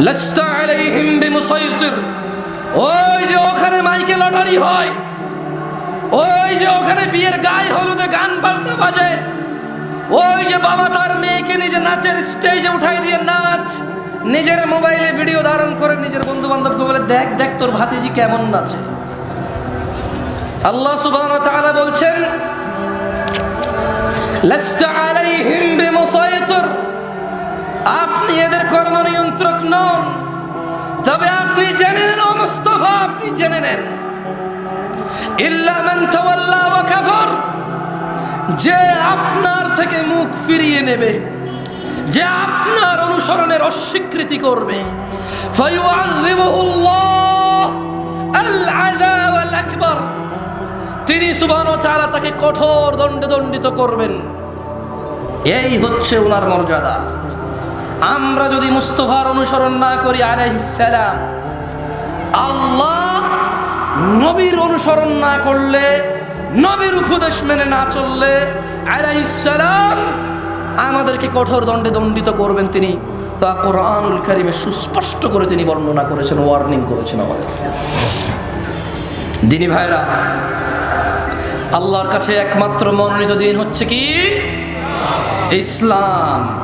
লাস্তা আলাইহিম বিমুসাইতির। ওই যে ওখানে মাইকে লটারি হয়। ওই যে ওখানে বিয়ের গায়ে হলুদে গান বাজনা বাজে। ওই যে বাবা তার মেয়েকে নিজে নাচের স্টেজে উঠাই দিয়ে নাচ। নিজের মোবাইলে ভিডিও ধারণ করে নিজের বন্ধু বান্ধবকে বলে, দেখ দেখ তোর ভাতিজি কেমন নাচে। আল্লাহ তাআলা বলছেন, লাস্তা আলাইহিম বিমুসাইতির। আপনি এদের কর্ম নিয়ন্ত্রক নন। তবে আপনি জেনে নেন মুস্তফা, আপনি জেনে নেন। যে আপনার থেকে মুখ ফিরিয়ে নেবে, যে আপনার অনুসরণের অস্বীকৃতি করবে। তিনি ওয়া তাআলা তাকে কঠোর দণ্ডে দণ্ডিত করবেন। এই হচ্ছে ওনার মর্যাদা। আমরা যদি মুস্তফার অনুসরণ না করি আলাইহিসসালাম আল্লাহ নবীর অনুসরণ না করলে, নবীর উপদেশ মেনে না চললে আলাইহিসসালাম আমাদেরকে কঠোর দণ্ডে দণ্ডিত করবেন তিনি। তা কোরআনুল কারিমে সুস্পষ্ট করে তিনি বর্ণনা করেছেন ওয়ার্নিং করেছেন আমাদের। দিনী ভাইরা, আল্লাহর কাছে একমাত্র মনোনীত দিন হচ্ছে কি? ইসলাম।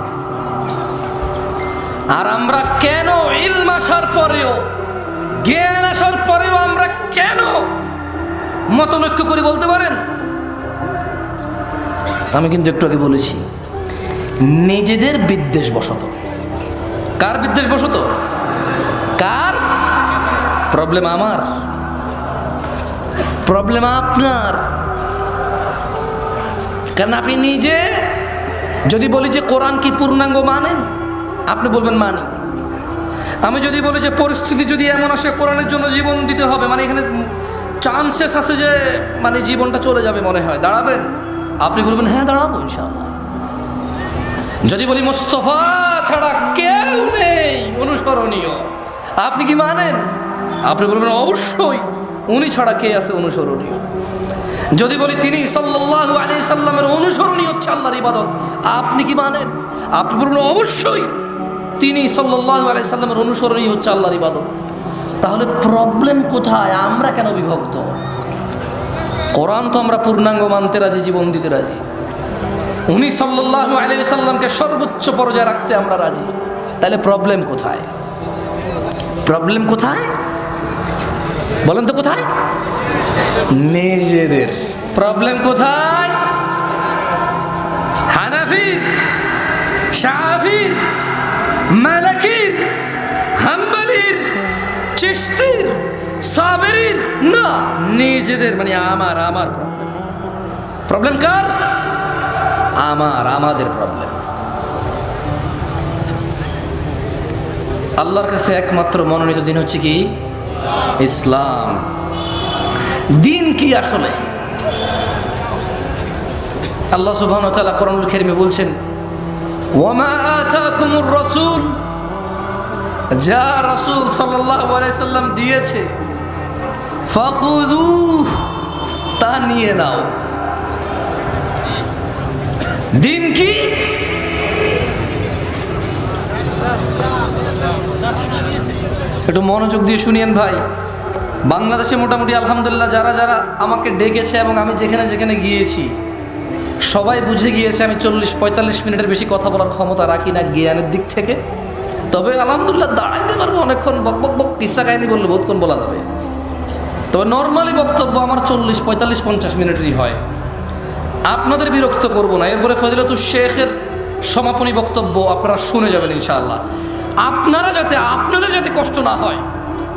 আর আমরা কেন ইলম আসার পরেও, জ্ঞান আসার পরেও আমরা কেন মতনৈক্য করে বলতে পারেন? আমি কিন্তু একটু আগে বলেছি, নিজেদের বিদ্বেষ বসত কার বিদ্বেষ বশত কার? প্রবলেম আমার। প্রবলেম আপনার। কারণ আপনি নিজে যদি বলি যে কোরআন কি পূর্ণাঙ্গ মানেন আপনি বলবেন মানি আমি যদি বলি যে, পরিস্থিতি যদি এমন আসে, কোরআনের জন্য জীবন দিতে হবে। মানে এখানে চান্সেস আছে যে মানে জীবনটা চলে যাবে মনে হয়। দাঁড়াবেন? আপনি বলবেন হ্যাঁ দাঁড়াবো ইনশাআল্লাহ। যদি বলি, মোস্তফা ছাড়া কেউ নেই অনুসরণীয়। আপনি কি মানেন? আপনি বলবেন, অবশ্যই, উনি ছাড়া কে আছে অনুসরণীয়? যদি বলি, তিনি সাল্লাল্লাহু আলাইহি সাল্লামের অনুসরণীয় হচ্ছে আল্লাহর ইবাদত। আপনি কি মানেন? আপনি বলবেন, অবশ্যই তিনি সাল্লাল্লাহু আলাইহি সাল্লামের অনুসরণীয় হচ্ছে আল্লাহর ইবাদত। তাহলে প্রবলেম কোথায়? আমরা কেন বিভক্ত? কোরআন তো আমরা পূর্ণাঙ্গ মানতে রাজি, জীবন দিতে রাজি। উনি সাল্লাল্লাহু আলাইহি সাল্লামকে সর্বোচ্চ পর্যায়ে রাখতে আমরা রাজি। তাহলে প্রবলেম কোথায়? প্রবলেম কোথায়? বলেন তো কোথায়? নিজেদের। প্রবলেম কোথায়? হানাফির শাফির মালাকির, হাম্বলির চিস্তির সাবেরির, না, নিজেদের মানে আমার আমার প্রবলেম প্রবলেম কার? আমার, আমাদের প্রবলেম আল্লাহর কাছে একমাত্র মনোনীত দিন হচ্ছে কি? ইসলাম। দিন কি আসলে? আল্লাহ সুবহান তাআলা কোরআনুল কারীমে বলছেন ওয়ামা আতাকুমুর রাসূল? যা রাসূল সাল্লাম দিয়েছে। তা নিয়ে নাও। দিন কি? একটু মনোযোগ দিয়ে শুনিয়েন ভাই। বাংলাদেশে মোটামুটি আলহামদুলিল্লাহ যারা যারা আমাকে ডেকেছে এবং আমি যেখানে যেখানে গিয়েছি সবাই বুঝে গিয়েছে আমি চল্লিশ, পঁয়তাল্লিশ মিনিটের বেশি কথা বলার ক্ষমতা রাখি না জ্ঞানের দিক থেকে। তবে আলহামদুলিল্লাহ দাঁড়াইতে পারব অনেকক্ষণ, বক বক বক কিসা কাহিনী বললে বহুতক্ষণ বলা যাবে। তবে নর্মালি বক্তব্য আমার চল্লিশ, পঁয়তাল্লিশ, পঞ্চাশ মিনিটেরই হয়। আপনাদের বিরক্ত করব না। এরপরে ফজিলাতুর শেখের সমাপনী বক্তব্য আপনারা শুনে যাবেন ইনশাআল্লাহ। আপনারা যাতে, আপনাদের যাতে কষ্ট না হয়,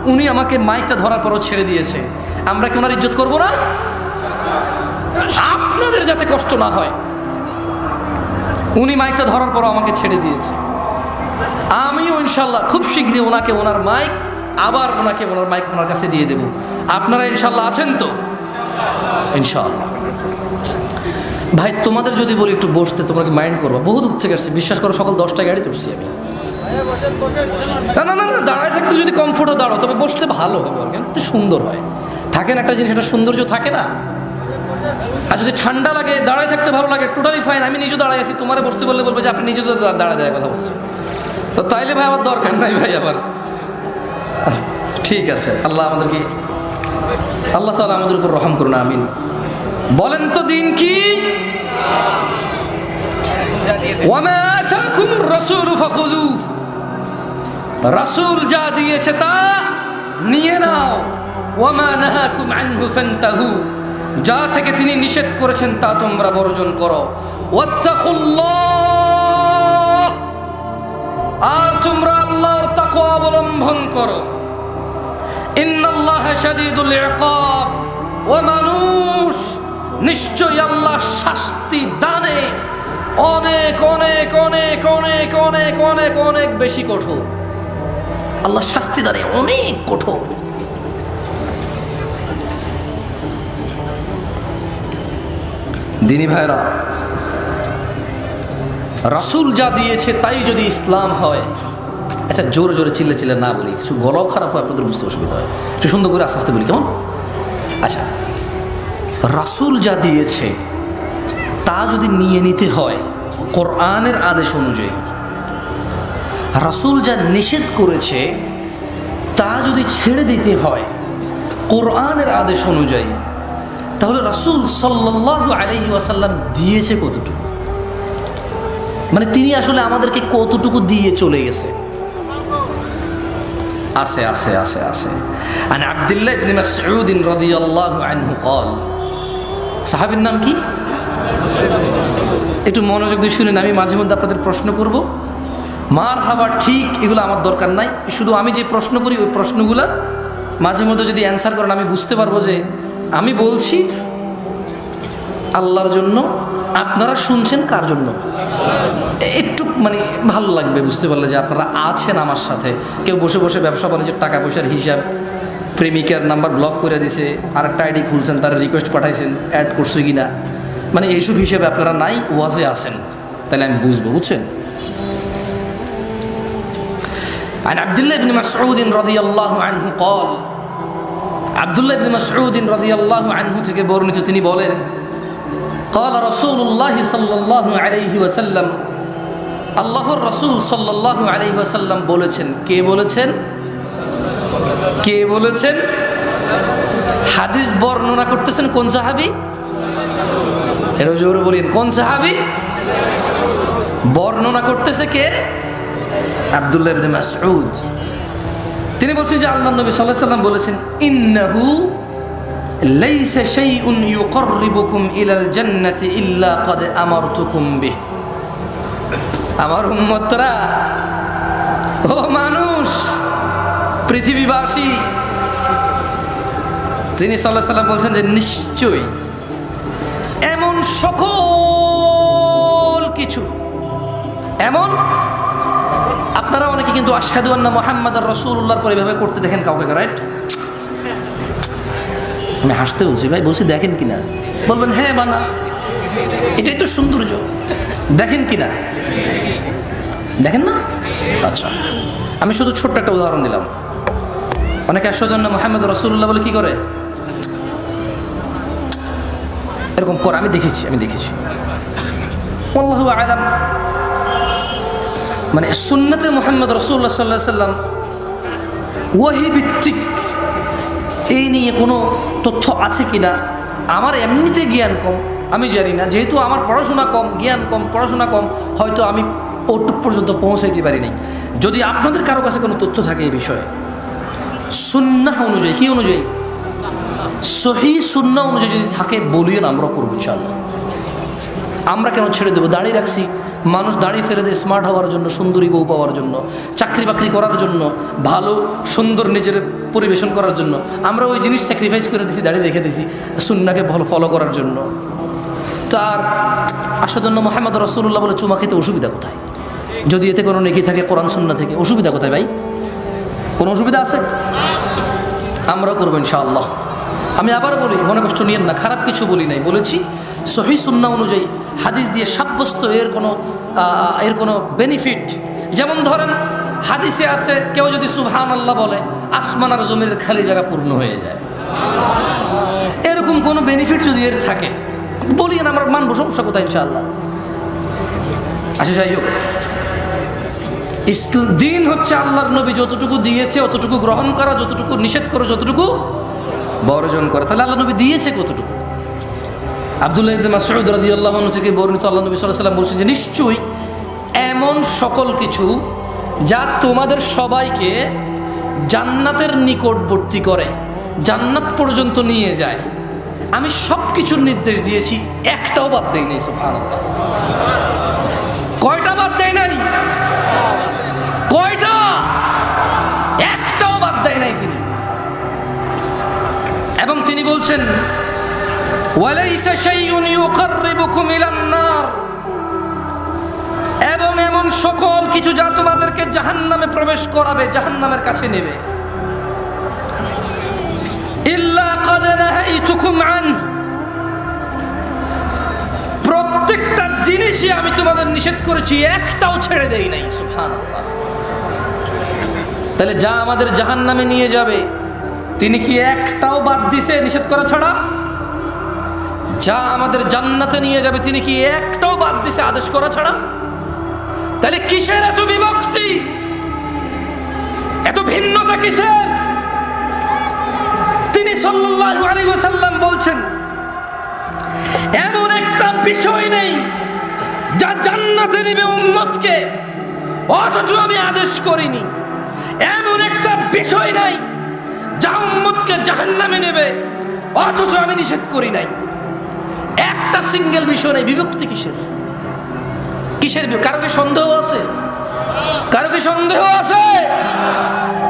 উনি আমাকে মাইকটা ধরার পরও ছেড়ে দিয়েছে। আমরা কি ওনার ইজ্জত করব না? আপনাদের যাতে কষ্ট না হয়। উনি মাইকটা ধরার পর আমাকে ছেড়ে দিয়েছে। আমিও ইনশাল্লাহ খুব শীঘ্রই ওনাকে ওনার মাইক, আবার ওনাকে ওনার মাইক ওনার কাছে দিয়ে দেব। আপনারা ইনশাল্লাহ আছেন তো? ইনশাল্লাহ। ভাই, তোমাদের যদি বলি একটু বসতে তোমাকে মাইন্ড করব? বহু দূর থেকে আসছি, বিশ্বাস করো সকাল দশটা গাড়ি তুলছি আমি। না না না না, দাঁড়ায় থাকতে যদি কমফোর্টও দাঁড়ো তবে বসলে ভালো হবে একটু সুন্দর হয়। থাকে না একটা জিনিস, একটা সৌন্দর্য থাকে না? আর যদি ঠান্ডা লাগে, দাঁড়ায় থাকতে ভালো লাগে টোটালি ফাইন আমি নিজেও দাঁড়ায় আছি। তোমারে বসতে বললে বলবে যে, আপনি দা- দাঁড়ায় দাঁড়ায় কথা বলছেন। তো তাইলে ভাই আমার দরকার নাই ভাই আবার ঠিক আছে, আল্লাহ আমাদেরকে, আল্লাহ তালা আমাদের উপর রহম করুন, আমিন। বলেন তো দিন কি? রাসূলু যা দিয়েছে তা নিয়ে নাও। ওয়ামা নাহাকুম আনহু যা থেকে তিনি নিষেধ করেছেন তা তোমরা বর্জন করো। আর তোমরা আল্লাহর তাকওয়া অবলম্বন করো। ও মানুষ, নিশ্চয়ই আল্লাহ শাস্তি দানে অনেক অনেক অনেক অনেক অনেক অনেক অনেক বেশি কঠোর। আল্লাহ শাস্তি দানে অনেক কঠোর। দিনী ভাইরা রাসূল যা দিয়েছে তাই যদি ইসলাম হয় আচ্ছা জোরে জোরে চিল্লে চিল্লে না বলি, কিছু গলাও খারাপ হয়, আপনাদের বুঝতে অসুবিধা হয়। একটু সুন্দর করে আস্তে আস্তে বলি, কেমন? আচ্ছা রাসুল যা দিয়েছে তা যদি নিয়ে নিতে হয়, কোরআনের আদেশ অনুযায়ী, রাসূল যা নিষেধ করেছে তা যদি ছেড়ে দিতে হয়, কোরআনের আদেশ অনুযায়ী তাহলে রাসূল সাল্লাল্লাহু আলাইহি ওয়াসাল্লাম দিয়েছে কতটুকু মানে তিনি আসলে আমাদেরকে কতটুকু দিয়ে চলে গেছে আছে আছে আছে আছে আন আব্দুল্লাহ ইবনে মাসউদ রাদিয়াল্লাহু আনহু قال সাহাবীর নাম কি একটু মনোযোগ দিয়ে শুনেন আমি মাঝে মধ্যে আপনাদের প্রশ্ন করব মার হাবা ঠিক এগুলো আমার দরকার নাই শুধু আমি যে প্রশ্ন করি ওই প্রশ্নগুলো মাঝে মধ্যে যদি অ্যান্সার করেন আমি বুঝতে পারবো যে আমি বলছি আল্লাহর জন্য আপনারা শুনছেন কার জন্য একটু মানে ভালো লাগবে বুঝতে পারলে যে আপনারা আছেন আমার সাথে কেউ বসে বসে ব্যবসা বাণিজ্যের টাকা পয়সার হিসাব প্রেমিকার নাম্বার ব্লক করে দিছে আর একটা আইডি খুলছেন তার রিকোয়েস্ট পাঠাইছেন অ্যাড করছে কি না মানে এইসব হিসেবে আপনারা নাই ওয়াজে আছেন তাহলে আমি বুঝবো বুঝছেন عن عبد الله بن مسعود رضي الله عنه قال আবদুল্লাহ ইবনে মাসউদ রাদিয়াল্লাহু আনহু থেকে বর্ণিত তিনি বলেন قال رسول الله صلى الله عليه وسلم আল্লাহর রসুল সাল্লাল্লাহু আলাইহি ওয়াসাল্লাম বলেছেন কে বলেছেন কে বলেছেন হাদিস বর্ণনা করতেছেন কোন সাহাবী এর জোরে বলেন কোন সাহাবী বর্ণনা করতেছে কে আব্দুল্লাহ ইবনে মাসউদ তিনি বলছেন যে আল্লাহ নবী সাল্লাহ সাল্লাম বলেছেন, ইন্নাহু লাইসা শাইউন ইউকাররিবুকুম ইলাল জান্নাতি ইল্লা ক্বাদ আমারতুকুম বিহ। আমার উম্মতরা, ও মানুষ, পৃথিবীবাসী, তিনি সাল্লাহ সাল্লাম বলছেন যে নিশ্চয়ই এমন সকল কিছু, এমন আপনারা অনেকে কিন্তু আশহাদু আন্না মোহাম্মদ আর রসুল্লাহর পরে এভাবে করতে দেখেন কাউকে রাইট আমি হাসতে বলছি, ভাই, বলছি দেখেন কিনা? বলবেন হ্যাঁ বানা। এটাই তো সৌন্দর্য। দেখেন কিনা? দেখেন না? আচ্ছা। আমি শুধু ছোট্ট একটা উদাহরণ দিলাম। অনেকে আন্না মোহাম্মদ রসুল্লাহ বলে কি করে? এরকম করে, আমি দেখেছি আমি দেখেছি। আলাম। মানে সুন্নতে মোহাম্মদ রসুল্লা সাল্লাহ সাল্লাম ওয়াহি ভিত্তিক এই নিয়ে কোনো তথ্য আছে কি না আমার এমনিতে জ্ঞান কম, আমি জানি না। যেহেতু আমার পড়াশোনা কম, জ্ঞান কম, পড়াশোনা কম, হয়তো আমি ওটুক পর্যন্ত পৌঁছাইতে পারি নাই। যদি আপনাদের কারও কাছে কোনো তথ্য থাকে এই বিষয়ে সুন্না অনুযায়ী, কি অনুযায়ী? সহি সুন্না অনুযায়ী যদি থাকে, বলিও না আমরা করব ইনশাল্লাহ আমরা কেন ছেড়ে দেবো? দাঁড়িয়ে রাখছি। মানুষ দাঁড়িয়ে ফেলে দেয় স্মার্ট হওয়ার জন্য, সুন্দরী বউ পাওয়ার জন্য, চাকরি বাকরি করার জন্য, ভালো, সুন্দর নিজের পরিবেশন করার জন্য। আমরা ওই জিনিস স্যাক্রিফাইস করে দিছি দাঁড়িয়ে রেখে দিছি, সুন্নাকে ভালো ফলো করার জন্য। তার আসাদন্য মোহাম্মদ রসুল্লাহ বলে, চুমা খেতে অসুবিধা কোথায়? যদি এতে কোনো নেকি থাকে, কোরআন, সুন্না থেকে, অসুবিধা কোথায় ভাই? কোনো অসুবিধা আছে? আমরাও করব ইনশাআল্লাহ। আমি আবার বলি, মনে কষ্ট নিয়েন না, খারাপ কিছু বলি নাই, বলেছি সহি সুন্না অনুযায়ী হাদিস দিয়ে সাব্যস্ত এর কোনো এর কোনো বেনিফিট যেমন ধরেন, হাদিসে আছে, কেউ যদি সুবহান আল্লাহ বলে, আসমান আর জমির খালি জায়গা পূর্ণ হয়ে যায়। এরকম কোনো বেনিফিট যদি এর থাকে বলি না আমরা মানবো, সমস্যা কোথায় ইনশাআল্লাহ? আচ্ছা যাই হোক। দিন হচ্ছে আল্লাহর নবী যতটুকু দিয়েছে, অতটুকু গ্রহণ করা, যতটুকু নিষেধ করো, যতটুকু বর্জন করা, তাহলে আল্লাহ নবী দিয়েছে কতটুকু? আবদুল্লাহ ইবনে মাসউদ আনহু থেকে বর্ণিত আল্লাহ নবী সাল্লাল্লাহু আলাইহি বলছেন যে নিশ্চয়ই এমন সকল কিছু যা তোমাদের সবাইকে জান্নাতের নিকটবর্তী করে, জান্নাত পর্যন্ত নিয়ে যায়। আমি সব কিছুর নির্দেশ দিয়েছি, একটাও বাদ দেয় নাই, সুবহানাল্লাহ। কয়টা বাদ দেয় নাই? কয়টা? একটাও বাদ দেয় নাই তিনি। এবং তিনি বলছেন ওয়ালাইসা শাইউন ইউকাররিবুকুম ইলান নার। এবং এমন সকল কিছু যা তোমাদেরকে জাহান্নামে প্রবেশ করাবে, জাহান্নামের কাছে নেবে। ইল্লা কাদ নাহাইতুকুম আন। প্রত্যেকটা জিনিসই আমি তোমাদের নিষেধ করেছি, একটাও ছেড়ে দেই নাই, সুবহানাল্লাহ। তাহলে যা আমাদের জাহান্নামে নিয়ে যাবে, তিনি কি একটাও বাদ দিছে নিষেধ করা ছাড়া? যা আমাদের জান্নাতে নিয়ে যাবে, তিনি কি একটাও বাদ দিছে আদেশ করা ছাড়া? তাহলে কিসের এত বিভক্তি? এত ভিন্নতা কিসের? তিনি সাল্লাল্লাহু আলাইহি ওয়াসাল্লাম বলছেন, এমন একটা বিষয় নেই যা জান্নাতে নিবে উম্মতকে, অথচ আমি আদেশ করিনি। এমন একটা বিষয় নাই যা উম্মতকে জাহান্নামে নেবে, অথচ আমি নিষেধ করি নাই। একটা সিঙ্গেল বিষয় নেই, বিভক্তি কিসের? কিসের কারও কি সন্দেহ আছে? কারও কি সন্দেহ আছে?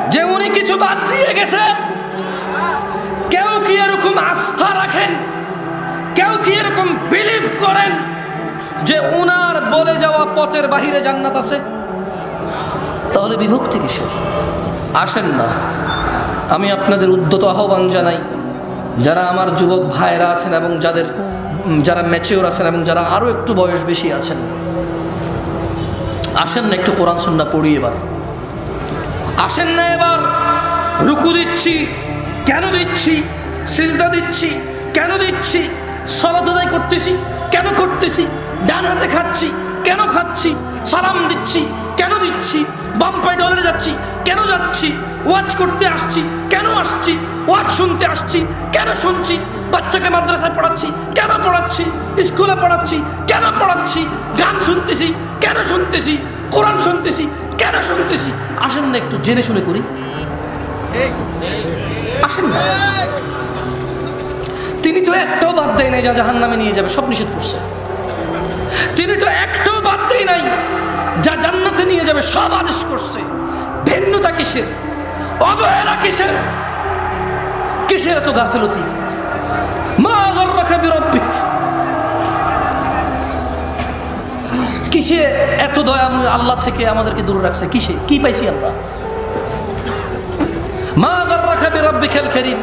যে উনি কিছু বাদ দিয়ে গেছেন? কেউ কি এরকম আস্থা রাখেন? কেউ কি এরকম বিলিভ করেন যে উনার বলে যাওয়া পথের বাহিরে জান্নাত আছে? তাহলে বিভক্তি কিসের? আসেন না। আমি আপনাদের উদ্যত আহ্বান জানাই, যারা আমার যুবক ভাইরা আছেন এবং যাদের যারা ম্যাচিওর আছেন এবং যারা আরও একটু বয়স বেশি আছেন। আসেন না, একটু কোরআন সন্না পড়ি এবার। আসেন না এবার, রুকু দিচ্ছি, কেন দিচ্ছি, সিজদা দিচ্ছি, কেন দিচ্ছি, সলাত আদায় করতেছি, কেন করতেছি, ডান হাতে খাচ্ছি, কেন খাচ্ছি, সালাম দিচ্ছি, কেন দিচ্ছি, বাম পায়ে টয়লেটে যাচ্ছি, কেন যাচ্ছি, ওয়াজ করতে আসছি, কেন আসছি, ওয়াজ শুনতে আসছি, কেন শুনছি বাচ্চাকে মাদ্রাসায় পড়াচ্ছি, কেন পড়াচ্ছি? স্কুলে পড়াচ্ছি, কেন পড়াচ্ছি? গান শুনতেছি, কেন শুনতেছি? কোরআন শুনতেছি, কেন শুনতেছি? আসেন না একটু জেনে শুনে করি। আসেন না। তিনি তো একটাও বাদ দেয় নাই যা জাহান নামে নিয়ে যাবে, সব নিষেধ করছে। তিনি তো একটাও বাদ দেয় নাই যা জান্নাতে নিয়ে যাবে, সব আদেশ করছে। ভিন্নতা কিসের? অবহেলা কিসের? কিসের এত গাফেলতি? কিসে এত দয়াময় আল্লাহ থেকে আমাদেরকে দূরে রাখছে? কিসে? কি পাইছি আমরা? মা গর্রাকা বিরব্বিকাল করিম।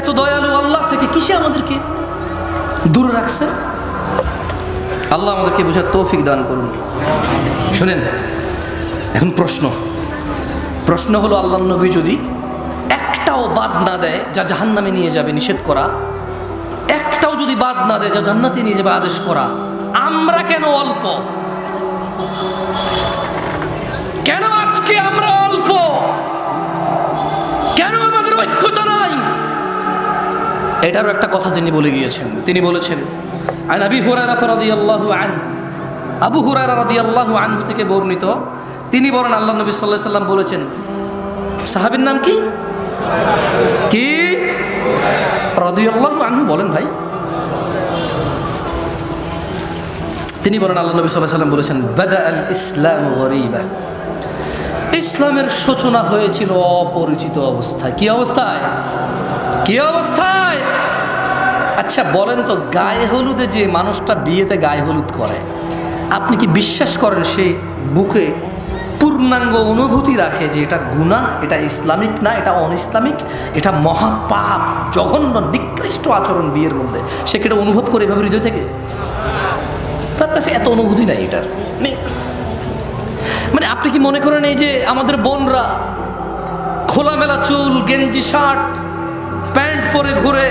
এত দয়ালু আল্লাহ থেকে কিসে আমাদেরকে দূরে রাখছে? আল্লাহ আমাদেরকে বোঝার তৌফিক দান করুন। শুনেন, এখন প্রশ্ন। প্রশ্ন হলো আল্লাহ নবী যদি একটাও বাদ না দেয়, যা জাহান্নামে নিয়ে যাবে নিষেধ করা। একটাও যদি বাদ না দেয়, যা জান্নাতে নিয়ে যাবে আদেশ করা। আমরা কেন অল্প? কেন আজকে আমরা অল্প? কেন আমাদের ঐক্যতা নাই? এটারও একটা কথা তিনি বলে গিয়েছেন। তিনি বলেছেন, আন আবি হুরায়রা রাদিয়াল্লাহু আন আবু হুরায়রা রাদিয়াল্লাহু আনহু থেকে বর্ণিত। তিনি বলেন আল্লাহ নবী আলাইহি সাল্লাম বলেছেন, সাহাবীর নাম কি? কি? আনহু বলেন ভাই। তিনি বলেন, আল্লাহ নবী সাল্লাম বলেছেন বাদা ইসলাম ইসলামের সূচনা হয়েছিল অপরিচিত অবস্থায়। কি অবস্থায়? কি অবস্থায়? আচ্ছা বলেন তো, গায়ে হলুদে যে মানুষটা বিয়েতে গায়ে হলুদ করে, আপনি কি বিশ্বাস করেন সে বুকে পূর্ণাঙ্গ অনুভূতি রাখে যে এটা গুনাহ, এটা ইসলামিক না, এটা অন ইসলামিক এটা মহাপাপ, জঘন্য, নিকৃষ্ট আচরণ বিয়ের মধ্যে। সে কি এটা অনুভব করে এভাবে হৃদয় থেকে? তার কাছে এত অনুভূতি নাই এটার। মানে আপনি কি মনে করেন এই যে আমাদের বোনরা খোলামেলা চুল, গেঞ্জি, শার্ট, প্যান্ট পরে ঘুরে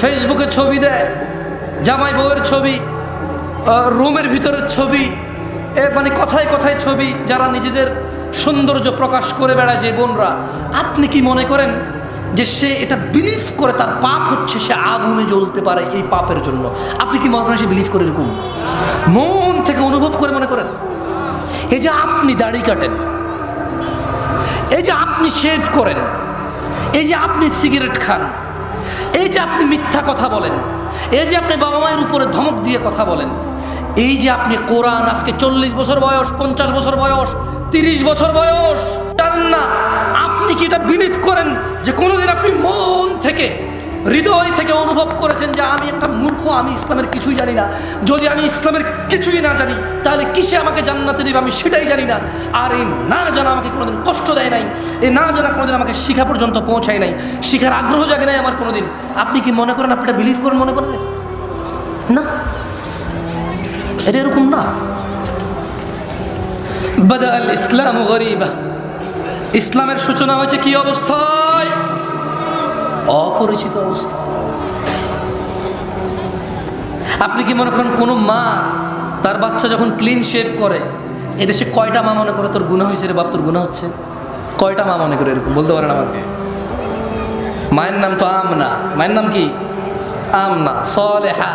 ফেসবুকে ছবি দেয়, জামাই বউয়ের ছবি রুমের ভিতরের ছবি এ মানে কথায় কথায় ছবি যারা নিজেদের সৌন্দর্য প্রকাশ করে বেড়ায় যে বোনরা, আপনি কি মনে করেন যে সে এটা বিলিভ করে তার পাপ হচ্ছে সে আগুনে জ্বলতে পারে এই পাপের জন্য? আপনি কি মনে করেন সে বিলিভ করে এরকম? মন থেকে অনুভব করে মনে করেন? এই যে আপনি দাড়ি কাটেন, এই যে আপনি শেভ করেন, এই যে আপনি সিগারেট খান, এই যে আপনি মিথ্যা কথা বলেন, এই যে আপনি বাবা মায়ের উপরে ধমক দিয়ে কথা বলেন এই যে আপনি কোরআন, আজকে চল্লিশ বছর বয়স, পঞ্চাশ বছর বয়স, তিরিশ বছর বয়স জানেন না আপনি কি এটা বিলিভ করেন যে কোনোদিন আপনি মন থেকে, হৃদয় থেকে অনুভব করেছেন যে আমি একটা মূর্খ, আমি ইসলামের কিছুই জানি না। যদি আমি ইসলামের কিছুই না জানি, তাহলে কিসে আমাকে জান্নাতে দিবে? আমি সেটাই জানি না। আর এই না জানা আমাকে কোনোদিন কষ্ট দেয় নাই, এই না জানা কোনোদিন আমাকে শিখা পর্যন্ত পৌঁছায় নাই। শিখার আগ্রহ জাগে নাই আমার কোনোদিন। আপনি কি মনে করেন আপনি এটা বিলিভ করেন মনে করেন? না। এটা এরকম না। বদাল ইসলাম গরিবা। ইসলামের সূচনা হয়েছে কি অবস্থায়? অপরিচিত অবস্থা। আপনি কি মনে করেন কোনো মা তার বাচ্চা যখন ক্লিন শেভ করে, এদেশে কয়টা মা মনে করে তোর গুণা হয়েছে রে বাপ, তোর গুণা হচ্ছে? কয়টা মা মনে করে এরকম? বলতে পারেন আমাকে। মায়ের নাম তো আমনা। মায়ের নাম কি? আমনা, সলেহা।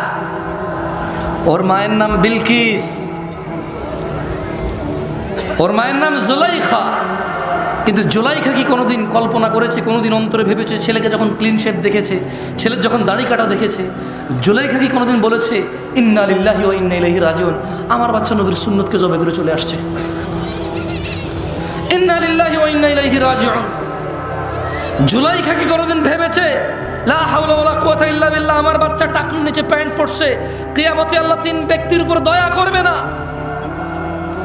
ওর মায়ের নাম বিলকিস। ওর মায়ের নাম জুলাইখা। কিন্তু জুলাইখা কি কোনোদিন কল্পনা করেছে, কোনোদিন অন্তরে ভেবেছে? ছেলেকে যখন ক্লিন শেড দেখেছে, ছেলের যখন দাড়ি কাটা দেখেছে, জুলাইখা কি কোনোদিন বলেছে, ইন্না লিল্লাহি ও ইন্না ইলাইহি রাজিউন আমার বাচ্চা নবীর সুন্নতকে জবে করে চলে আসছে। ইন্না লিল্লাহি ও ইন্না ইলাইহি রাজিউন জুলাইখা কি কোনোদিন ভেবেছে লা হাওলা ওয়ালা কুওয়াতা ইল্লা বিল্লাহ, আমার বাচ্চা টাকলুর নিচে প্যান্ট পরছে, কিয়ামতে আল্লাহ তিন ব্যক্তির উপর দয়া করবে না।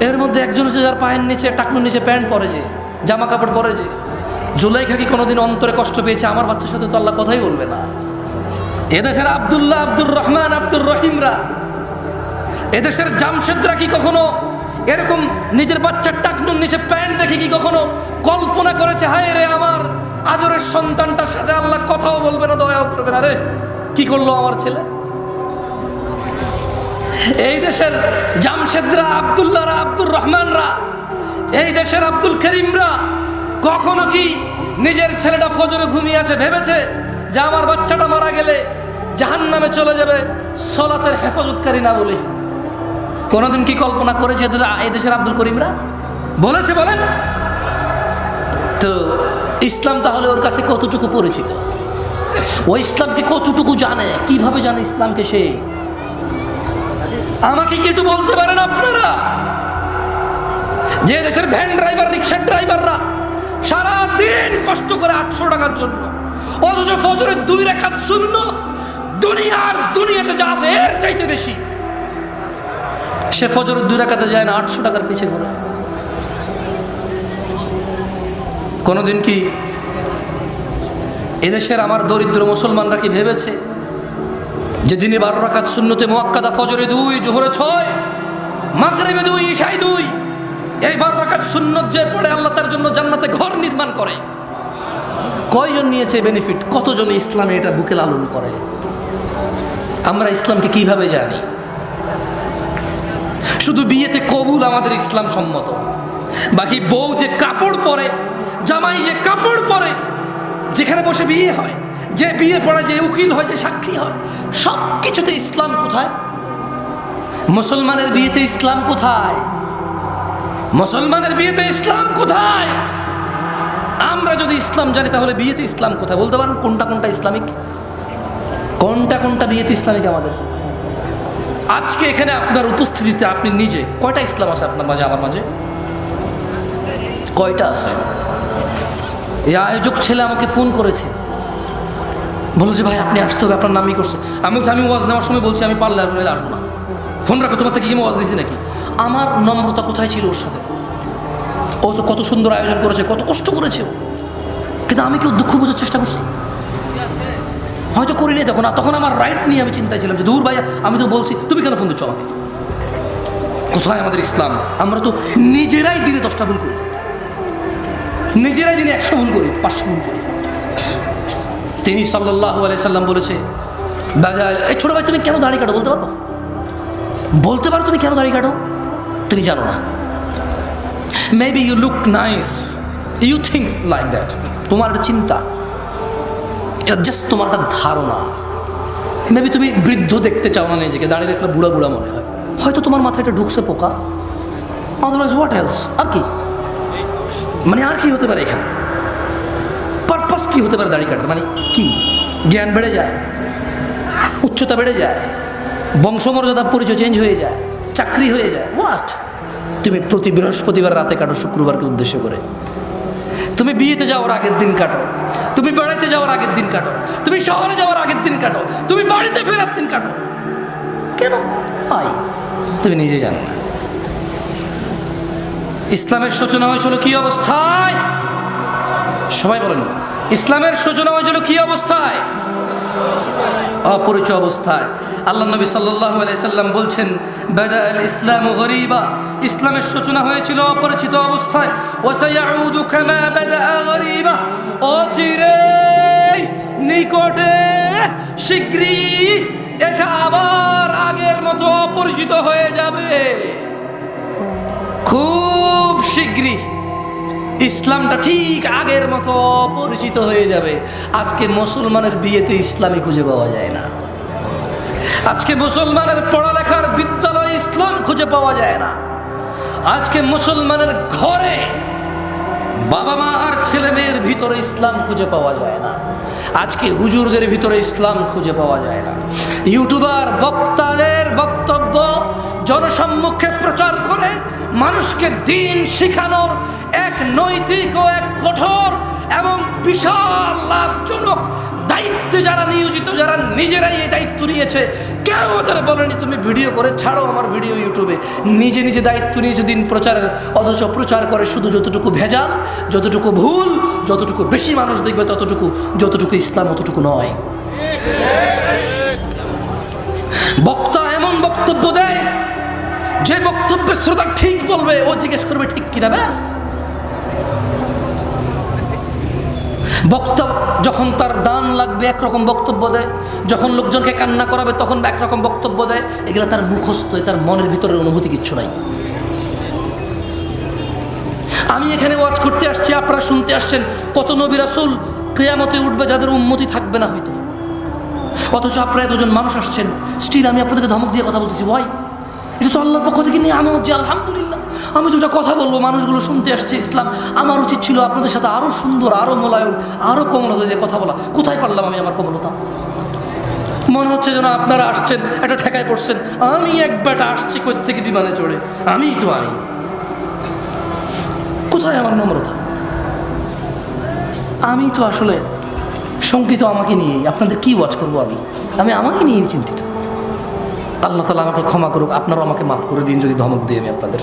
এর মধ্যে একজন হচ্ছে যার পায়ের নিচে টাকনুর নিচে প্যান্ট পরে যে, জামা কাপড় পরে যে। জুলাইখা কি কোনোদিন অন্তরে কষ্ট পেয়েছে? আমার বাচ্চার সাথে তো আল্লাহ কথাই বলবে না। এদেশের আবদুল্লাহ আব্দুর রহমান, আব্দুর রহিমরা, এদেশের জামশেদরা কি কখনো এরকম নিজের বাচ্চার টাকনুর নিচে প্যান্ট দেখে কি কখনো কল্পনা করেছে? হায় রে আমার! আদরের সন্তানটার সাথে আল্লাহ কথাও বলবে না, দয়াও করবে না রে। কি করল আমার ছেলে? এই দেশের জামশেদরা, আবদুল্লাহরা, আব্দুর রহমানরা, এই দেশের আব্দুল করিমরা কখনো কি নিজের ছেলেটা ফজরে ঘুমিয়ে আছে ভেবেছে যে আমার বাচ্চাটা মারা গেলে জাহান নামে চলে যাবে, সলাতের হেফাজতকারী না বলে? কোনোদিন কি কল্পনা করেছে এদের এই দেশের আব্দুল করিমরা? বলেছে বলেন। তো ইসলাম তাহলে ওর কাছে কতটুকু পরিচিত? ও ইসলামকে কতটুকু জানে? কীভাবে জানে ইসলামকে সে? আমাকে কি একটু বলতে পারেন আপনারা? যে দেশের ভ্যান ড্রাইভার রিক্সার ড্রাইভাররা সারা দিন কষ্ট করে আটশো টাকার জন্য, অথচ ফজরের দুই রেখা শূন্য দুনিয়ার দুনিয়াতে যা আছে এর চাইতে বেশি। সে ফজরের দুই রেখাতে যায় না, আটশো টাকার পিছিয়ে ঘুরে কোনোদিন কি এদেশের আমার দরিদ্র মুসলমানরা কি ভেবেছে যে দিনে বারো রাখাত শূন্যতে মোয়াক্কাদা ফজরে দুই, জোহরে ছয়, মাগরেবে দুই ইশাই দুই, এই বারো রাখাত শূন্যত যে পড়ে আল্লাহ তার জন্য জান্নাতে ঘর নির্মাণ করে। কয়জন নিয়েছে বেনিফিট কতজন ইসলামে এটা বুকে লালন করে? আমরা ইসলামকে কীভাবে জানি? শুধু বিয়েতে কবুল আমাদের ইসলাম সম্মত। বাকি বউ যে কাপড় পরে জামাই যে কাপড় পরে, যেখানে বসে বিয়ে হয়, যে বিয়ে পড়ে যে উকিল হয়, যে সাক্ষী হয় সব কিছুতে ইসলাম কোথায়? মুসলমানের বিয়েতে ইসলাম কোথায়? মুসলমানের বিয়েতে ইসলাম কোথায়? আমরা যদি ইসলাম জানি, তাহলে বিয়েতে ইসলাম কোথায়? বলতে পারেন কোনটা কোনটা ইসলামিক? কোনটা কোনটা বিয়েতে ইসলামিক আমাদের? আজকে এখানে আপনার উপস্থিতিতে আপনি নিজে, কয়টা ইসলাম আছে আপনার মাঝে, আমার মাঝে? কয়টা আছে? এই আয়োজক ছেলে আমাকে ফোন করেছে। বলো যে, ভাই, আপনি আসতে হবে, আপনার নামই করছে। আমি বলছি, আমি ওয়াজ নেওয়ার সময় বলছি, আমি পারলে আপনি আসব না। ফোন রাখো, তোমার থেকে কি ওয়াজ দিছি নাকি? আমার নম্রতা কোথায় ছিল ওর সাথে? ও তো কত সুন্দর আয়োজন করেছে, কত কষ্ট করেছে ও। কিন্তু আমি কেউ দুঃখ বোঝার চেষ্টা করছি? হয়তো করিনি তখন, আর তখন আমার রাইট নিয়ে আমি চিন্তায় ছিলাম যে, দূর ভাই আমি তো বলছি, তুমি কেন ফোন দিচ্ছ আমাকে? কোথায় আমাদের ইসলাম? আমরা তো নিজেরাই দিনে দশটা ভুল করি। নিজেরাই দিনে একশো ভুল করি, পাঁচশো ভুল করি। তিনি সাল্লাহ সাল্লাম বলেছে এই ছোটো ভাই তুমি কেন দাঁড়িয়ে কাটো বলতে পারো বলতে পারো তুমি কেন দাঁড়িয়ে কাটো? তুমি জানো না। Maybe you look nice you thinks like that তোমার একটা চিন্তা। এটা জাস্ট তোমার একটা ধারণা। মেবি তুমি বৃদ্ধ দেখতে চাও না নিজেকে দাঁড়িয়ে রাখলে বুড়া বুড়া মনে হয়। হয়তো তোমার মাথায় এটা ঢুকছে পোকা। আদারওয়াইজ হোয়াট এলস আর কি? মানে আর কি হতে পারে এখানে? পারপাস কি হতে পারে দাড়ি কাটার? মানে কি? জ্ঞান বেড়ে যায়, উচ্চতা বেড়ে যায়, বংশমর্যাদা পরিচয় চেঞ্জ হয়ে যায়, চাকরি হয়ে যায় হোয়াট তুমি প্রতি বৃহস্পতিবার রাতে কাটো, শুক্রবারকে উদ্দেশ্য করে। তুমি বিয়েতে যাওয়ার আগের দিন কাটো, তুমি বেড়াইতে যাওয়ার আগের দিন কাটো, তুমি শহরে যাওয়ার আগের দিন কাটো, তুমি বাড়িতে ফেরার দিন কাটো। কেন? আই তুমি নিজে জানো না। ইসলামের সূচনা হয়েছিল কি অবস্থায়? সবাই বলেন, ইসলামের সূচনা হয়েছিল কি অবস্থায়? অপরিচয় অবস্থায়। আল্লাহ নবী সাল্লাহ সাল্লাম বলছেন, বেদা আল ইসলাম গরিবা। ইসলামের সূচনা হয়েছিল অপরিচিত অবস্থায়। অচিরে নিকটে শীঘ্রই এটা আবার আগের মতো অপরিচিত হয়ে যাবে। খুব শীঘ্রই ইসলামটা ঠিক আগের মতো অপরিচিত হয়ে যাবে। আজকে মুসলমানের বিয়েতে ইসলামই খুঁজে পাওয়া যায় না। আজকে মুসলমানের পড়ালেখার বিদ্যালয়ে ইসলাম খুঁজে পাওয়া যায় না। আজকে মুসলমানের ঘরে বাবা মা আর ছেলে মেয়ের ভিতরে ইসলাম খুঁজে পাওয়া যায় না। আজকে হুজুরদের ভিতরে ইসলাম খুঁজে পাওয়া যায় না। ইউটিউবার বক্তাদের বক্তব্য জনসম্মুখে প্রচার করে মানুষকে দিন শিখানোর এক নৈতিক ও এক কঠোর এবং বিশাল লাভজনক দায়িত্বে যারা নিয়োজিত, যারা নিজেরাই এই দায়িত্ব নিয়েছে, কেউ ওদের বলেনি, তুমি ভিডিও করে ছাড়ো আমার ভিডিও ইউটিউবে। নিজে নিজে দায়িত্ব নিয়েছে দিন প্রচারের, অথচ প্রচার করে শুধু যতটুকু ভেজাল, যতটুকু ভুল, যতটুকু বেশি মানুষ দেখবে, ততটুকু, যতটুকু ইসলাম অতটুকু নয়। বক্তা এমন বক্তব্য দেয় যে বক্তব্যের শ্রোতা ঠিক বলবে, ও জিজ্ঞেস করবে, ঠিক কিনা? ব্যাস। বক্তব্য, যখন তার দান লাগবে, একরকম বক্তব্য দেয়। যখন লোকজনকে কান্না করাবে, তখন একরকম বক্তব্য দেয়। এগুলো তার মুখস্থ তার মনের ভিতরের অনুভূতি কিচ্ছু নাই। আমি এখানে ওয়াজ করতে আসছি, আপনারা শুনতে আসছেন, কত নবী রাসুল কেয়ামতে উঠবে যাদের উন্মতি থাকবে না হয়তো। অথচ আপনারা এতজন মানুষ আসছেন স্টিল আমি আপনাদেরকে ধমক দিয়ে কথা বলতেছি ভাই এটা তো আল্লাহর পক্ষ থেকে নিয়ে আমার যে আলহামদুলিল্লাহ। আমি দুটা কথা বলব, মানুষগুলো শুনতে আসছে ইসলাম। আমার উচিত ছিল আপনাদের সাথে আরও সুন্দর আরও মোলায়ম আরও কোমলতা দিয়ে কথা বলা। কোথায় পারলাম আমি আমার কোমলতা? মনে হচ্ছে যেন আপনারা আসছেন, একটা ঠেকায় পড়ছেন। আমি এক বেটা আসছি কই থেকে বিমানে চড়ে? আমি তো আমি কোথায় আমার নম্রতা? আমি তো আসলে শঙ্কিত আমাকে নিয়েই। আপনাদের কি ওয়াচ করব আমি? আমি আমাকে নিয়েই চিন্তিত। আল্লাহ তালা আমাকে ক্ষমা করুক, আপনারাও আমাকে মাফ করে দিন যদি ধমক দিই আমি আপনাদের।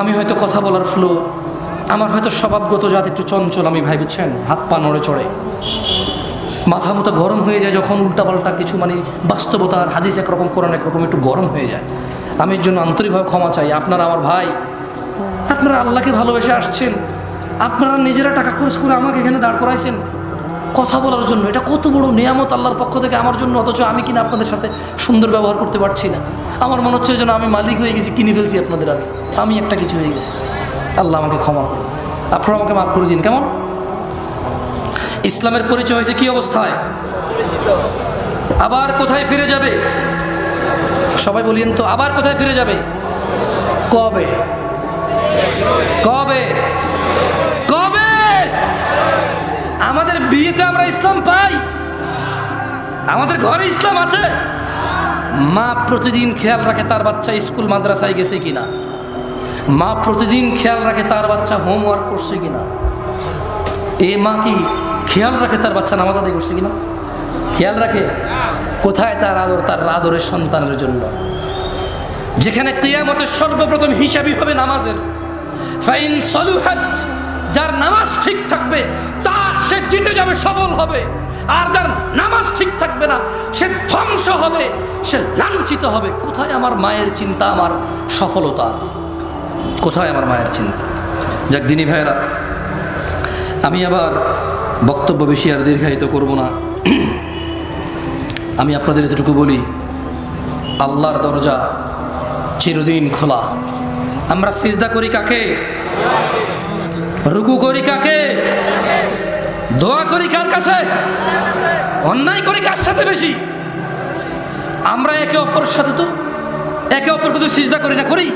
আমি হয়তো কথা বলার ফ্লো আমার হয়তো স্বভাবগত জাত একটু চঞ্চল, আমি ভাই বুঝছেন? হাত পা নড়ে চড়ে। মাথা মতো গরম হয়ে যায় যখন উল্টাপাল্টা কিছু মানে বাস্তবতা আর হাদিস একরকম, কোরআন একরকম একটু গরম হয়ে যায়। আমি এর জন্য আন্তরিকভাবে ক্ষমা চাই। আপনারা আমার ভাই, আপনারা আল্লাহকে ভালোবেসে আসছেন। আপনারা নিজেরা টাকা খরচ করে আমাকে এখানে দাঁড় করাইছেন। কথা বলার জন্য। এটা কত বড় নিয়ামত আল্লাহর পক্ষ থেকে আমার জন্য, অথচ আমি কিনা আপনাদের সাথে সুন্দর ব্যবহার করতে পারছি না। আমার মনে হচ্ছে যেন আমি মালিক হয়ে গেছি, কিনে ফেলছি আপনাদের আমি। আমি একটা কিছু হয়ে গেছি। আল্লাহ আমাকে ক্ষমা করুন। আপনারা আমাকে মাফ করে দিন, কেমন? ইসলামের পরিচয় হয়েছে কি অবস্থায়? আবার কোথায় ফিরে যাবে? সবাই বলিয়েন তো, আবার কোথায় ফিরে যাবে? কবে? কবে? আমাদের বিয়েতে আমরা ইসলাম পাই। আমাদের ঘরে ইসলাম আছে। মা প্রতিদিন খেয়াল রাখে তার বাচ্চা স্কুল, মাদ্রাসায় গেছে কিনা? মা প্রতিদিন খেয়াল রাখে তার বাচ্চা হোমওয়ার্ক করছে কিনা? এ মা কি খেয়াল রাখে তার বাচ্চা নামাজ আদায় করছে কিনা? খেয়াল রাখে? কোথায় তার আদর, তার আদরের সন্তানের জন্য? যেখানে কিয়ামতের সর্বপ্রথম হিসাবই হবে নামাজের। ফাইন সলুহাত, যার নামাজ ঠিক থাকবে সে জিতে যাবে, সফল হবে। আর যার নামাজ ঠিক থাকবে না, সে ধ্বংস হবে, সে লাঞ্ছিত হবে। কোথায় আমার মায়ের চিন্তা, আমার সফলতার? কোথায় আমার মায়ের চিন্তা? যাক, দিনী ভাইয়েরা, আমি আবার বক্তব্য বেশি আর দীর্ঘায়িত করব না। আমি আপনাদের এতটুকু বলি, আল্লাহর দরজা চিরদিন খোলা। আমরা সিজদা করি কাকে? রুকু করি কাকে? দোয়া করি কার কাছে? অন্যায় করি কার সাথে বেশি? আমরা একে অপরের সাথে তো একে অপরকে তো সিজদা করি না, করি।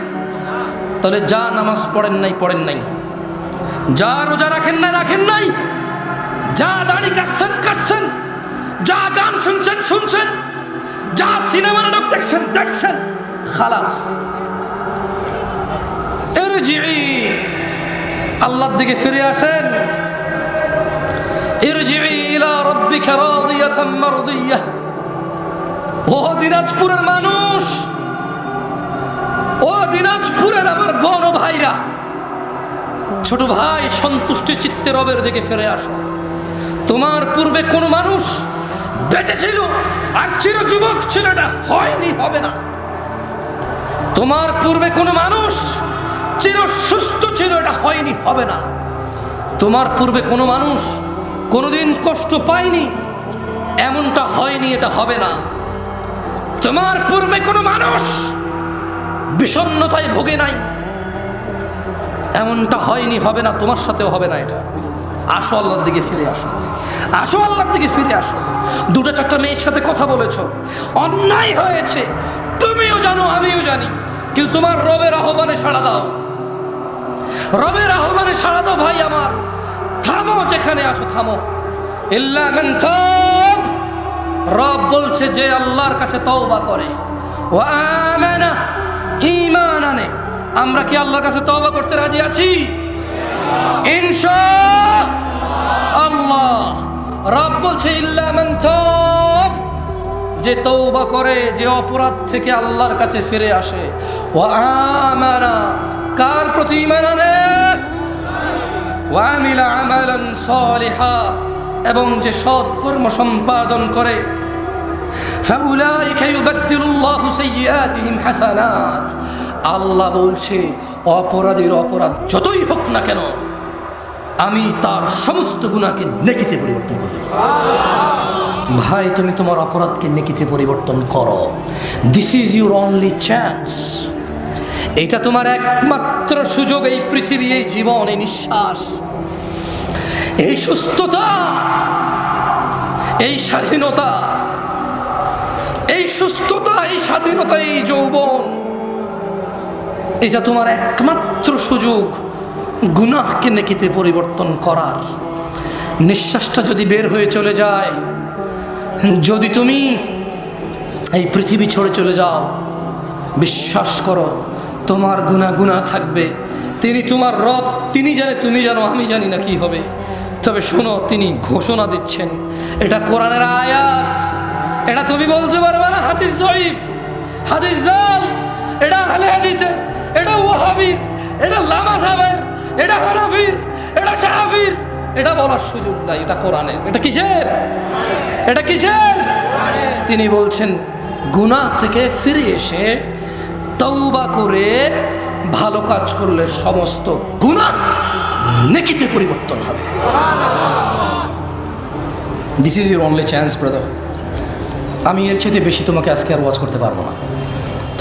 তাহলে যা নামাজ পড়েন নাই পড়েন নাই। যা রোজা রাখেন না রাখেন নাই। যা দাড়ি কাটছেন কাটছেন। যা গান শুনছেন শুনছেন। যা সিনেমা নাটক দেখছেন দেখছেন। খালাস। আল্লাহর দিকে ফিরে আসেন। ইরজিই ইলা রাব্বিকা রাদিয়াতাম মারদিয়াহ ও দিনাজপুরের মানুষ, ও দিনাজপুরের আমার বড় ভাইরা, ছোট ভাই, সন্তুষ্টি চিত্তে রবের দিকে ফিরে আসো। তোমার পূর্বে কোন মানুষ বেঁচে ছিল, আর চির যুবক ছিল এটা হয়নি, হবে না। তোমার পূর্বে কোন মানুষ চির সুস্থ ছিল, এটা হয়নি, হবে না। তোমার পূর্বে কোনো মানুষ কোনোদিন কষ্ট পায়নি এমনটা হয়নি, এটা হবে না। তোমার পূর্বে কোনো মানুষ বিষণ্ণতায় ভোগে নাই, এমনটা হয়নি, হবে না, তোমার সাথেও হবে না এটা। আসো আল্লাহর দিকে ফিরে আসো। আসো আল্লাহর দিকে ফিরে আসো। দুটো চারটা মেয়ের সাথে কথা বলেছ। অন্যায় হয়েছে। তুমিও জানো, আমিও জানি। কিন্তু তোমার রবের আহ্বানে সাড়া দাও। রবের আহ্বানে সাড়া দাও ভাই আমার। থামো, যেখানে আছো থামো। রব বলছে যে আল্লাহর কাছে তওবা করে। ও ঈমান আনে আমরা কি আল্লাহর কাছে তওবা করতে রাজি আছি? ইনশা আল্লাহ রব বলছে যে তৌবা করে, যে অপরাধ থেকে আল্লাহর কাছে ফিরে আসে। ও আমানা। কার প্রতি আনে এবং যে সৎ কর্ম সম্পাদন করে আল্লাহ বলছে, অপরাধের অপরাধ যতই হোক না কেন, আমি তার সমস্ত গুণাকে নেকিতে পরিবর্তন করব ভাই, তুমি তোমার অপরাধকে নেকিতে পরিবর্তন করো। This is your only chance এটা তোমার একমাত্র সুযোগ এই পৃথিবী, এই জীবন, এই নিঃশ্বাস। এই সুস্থতা, এই স্বাধীনতা, এই সুস্থতা, এই স্বাধীনতা, এই যৌবন, এটা তোমার একমাত্র সুযোগ গুনাহকে নেকিতে পরিবর্তন করার। নিঃশ্বাসটা যদি বের হয়ে চলে যায়, যদি তুমি এই পৃথিবী ছেড়ে চলে যাও, বিশ্বাস করো, তোমার গুণা গুণা থাকবে। তিনি তোমার রব, তিনি জানে, তুমি জানো, আমি জানি না কি হবে। তবে শোনো, তিনি ঘোষণা দিচ্ছেন। এটা কোরআনের আয়াত। এটা তুমি বলতে পারবে না, হাদিস জয়ীফ। হাদিস জাল। এটা আহলে হাদিসের। এটা ওয়াহাবির। এটা লামা সাহেবের। এটা হানাফির। এটা শাহাফির। এটা বলার সুযোগ নাই, এটা কোরআনের। এটা কিসের? এটা কিসের? তিনি বলছেন, গুনাহ থেকে ফিরে এসে তৌবা করে ভালো কাজ করলে সমস্ত গুনাহ নেকিতে পরিবর্তন হবে। This is your only chance brother আমি এর চেয়ে বেশি তোমাকে আজকে আর ওয়াজ করতে পারব না।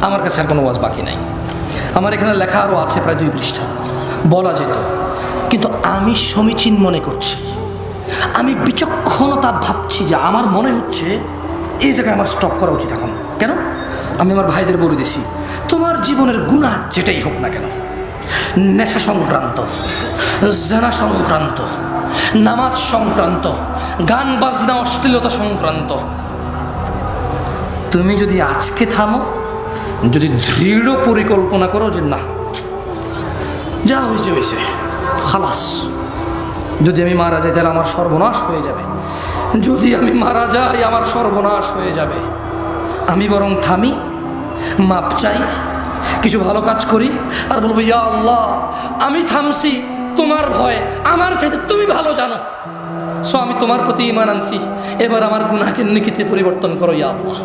আমার কাছে আর কোনো ওয়াজ বাকি নাই। আমার এখানে লেখা আরও আছে প্রায় দুই পৃষ্ঠা। বলা যেত, কিন্তু আমি সমীচীন মনে করছি। আমি বিচক্ষণতা ভাবছি যে আমার মনে হচ্ছে এই জায়গায় আমার স্টপ করা উচিত এখন। কেন? আমি আমার ভাইদের বলে দিছি, তোমার জীবনের গুণা যেটাই হোক না কেন। নেশা সংক্রান্ত, জানা সংক্রান্ত, নামাজ সংক্রান্ত, গান বাজনা অশ্লীলতা সংক্রান্ত। তুমি যদি আজকে থামো, যদি দৃঢ় পরিকল্পনা করো যে না, যা হয়েছে হয়েছে, খালাস। যদি আমি মারা যাই, তাহলে আমার সর্বনাশ হয়ে যাবে। যদি আমি মারা যাই, আমার সর্বনাশ হয়ে যাবে। আমি বরং থামি, মাপ চাই কিছু ভালো কাজ করি আর বলবো ইয়া আল্লাহ আমি থামছি তোমার ভয় আমার চাইতে তুমি ভালো জানো সো আমি তোমার প্রতি ইমান আনছি এবার আমার গুনাহকে নিকিতে পরিবর্তন করো ইয়া আল্লাহ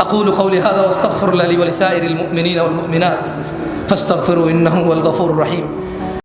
أقول قولي هذا واستغفر الله لي ولسائر المؤمنين والمؤمنات فاستغفروا إنه هو الغفور الرحيم